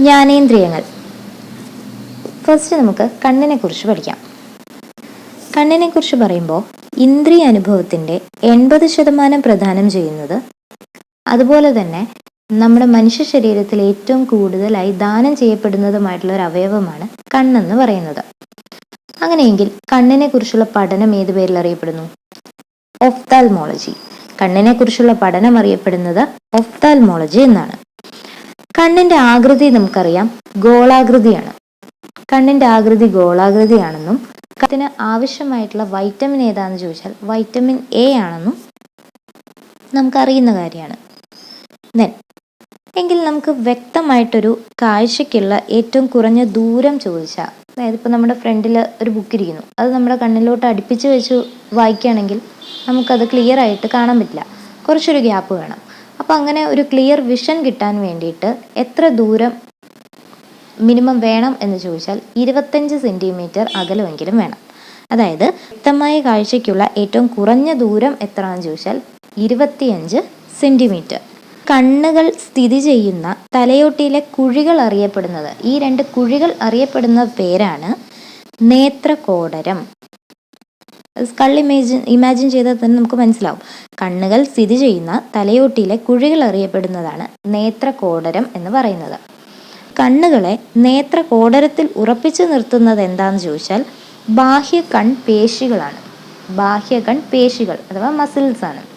ജ്ഞാനേന്ദ്രിയങ്ങൾ. First നമുക്ക് കണ്ണിനെ കുറിച്ച് പഠിക്കാം. കണ്ണിനെ കുറിച്ച് പറയുമ്പോൾ ഇന്ദ്രിയ അനുഭവത്തിന്റെ എൺപത് ശതമാനം പ്രദാനം ചെയ്യുന്നത് അതുപോലെ തന്നെ നമ്മുടെ മനുഷ്യ ശരീരത്തിൽ ഏറ്റവും കൂടുതലായി ദാനം ചെയ്യപ്പെടുന്നതുമായിട്ടുള്ള ഒരു അവയവമാണ് കണ്ണെന്ന് പറയുന്നത്. അങ്ങനെയെങ്കിൽ കണ്ണിനെ കുറിച്ചുള്ള പഠനം ഏത് പേരിൽ അറിയപ്പെടുന്നു? ഒഫ്താൽമോളജി കണ്ണിനെ കുറിച്ചുള്ള പഠനം അറിയപ്പെടുന്നത് ഒഫ്താൽമോളജി എന്നാണ്. കണ്ണിന്റെ ആകൃതി നമുക്കറിയാം ഗോളാകൃതിയാണ്. കണ്ണിന്റെ ആകൃതി ഗോളാകൃതിയാണെന്നും കത്തിന് ആവശ്യമായിട്ടുള്ള വൈറ്റമിൻ ഏതാണെന്ന് ചോദിച്ചാൽ വൈറ്റമിൻ എ ആണെന്നും നമുക്കറിയുന്ന കാര്യമാണ്. ദെൻ എങ്കിൽ നമുക്ക് വ്യക്തമായിട്ടൊരു കാഴ്ചയ്ക്കുള്ള ഏറ്റവും കുറഞ്ഞ ദൂരം ചോദിച്ചാൽ അതായത് ഇപ്പോൾ നമ്മുടെ ഫ്രണ്ടിൽ ഒരു ബുക്ക് ഇരിക്കുന്നു. അത് നമ്മുടെ കണ്ണിലോട്ട് അടുപ്പിച്ച് വെച്ച് വായിക്കുകയാണെങ്കിൽ നമുക്കത് ക്ലിയർ ആയിട്ട് കാണാൻ പറ്റില്ല. കുറച്ചൊരു ഗ്യാപ്പ് വേണം. അപ്പോൾ അങ്ങനെ ഒരു ക്ലിയർ വിഷൻ കിട്ടാൻ വേണ്ടിയിട്ട് എത്ര ദൂരം മിനിമം വേണം എന്ന് ചോദിച്ചാൽ ഇരുപത്തഞ്ച് സെന്റിമീറ്റർ അകലമെങ്കിലും വേണം. അതായത് വ്യക്തമായ കാഴ്ചയ്ക്കുള്ള ഏറ്റവും കുറഞ്ഞ ദൂരം എത്രയാണെന്ന് ചോദിച്ചാൽ ഇരുപത്തിയഞ്ച് സെന്റിമീറ്റർ കണ്ണുകൾ സ്ഥിതി ചെയ്യുന്ന തലയോട്ടിയിലെ കുഴികൾ അറിയപ്പെടുന്നത്. ഈ രണ്ട് കുഴികൾ അറിയപ്പെടുന്ന പേരാണ് നേത്രകോടരം. സ്കൾ ഇമേജിൻ ഇമാജിൻ ചെയ്താൽ തന്നെ നമുക്ക് മനസ്സിലാവും. കണ്ണുകൾ സ്ഥിതി ചെയ്യുന്ന തലയോട്ടിയിലെ കുഴികൾ അറിയപ്പെടുന്നതാണ് നേത്രകോടരം എന്ന് പറയുന്നത്. കണ്ണുകളെ നേത്രകോടരത്തിൽ ഉറപ്പിച്ചു നിർത്തുന്നത് എന്താണെന്ന് ചോദിച്ചാൽ ബാഹ്യ കൺ പേശികളാണ്. ബാഹ്യ കൺ പേശികൾ അഥവാ മസിൽസ് ആണ്.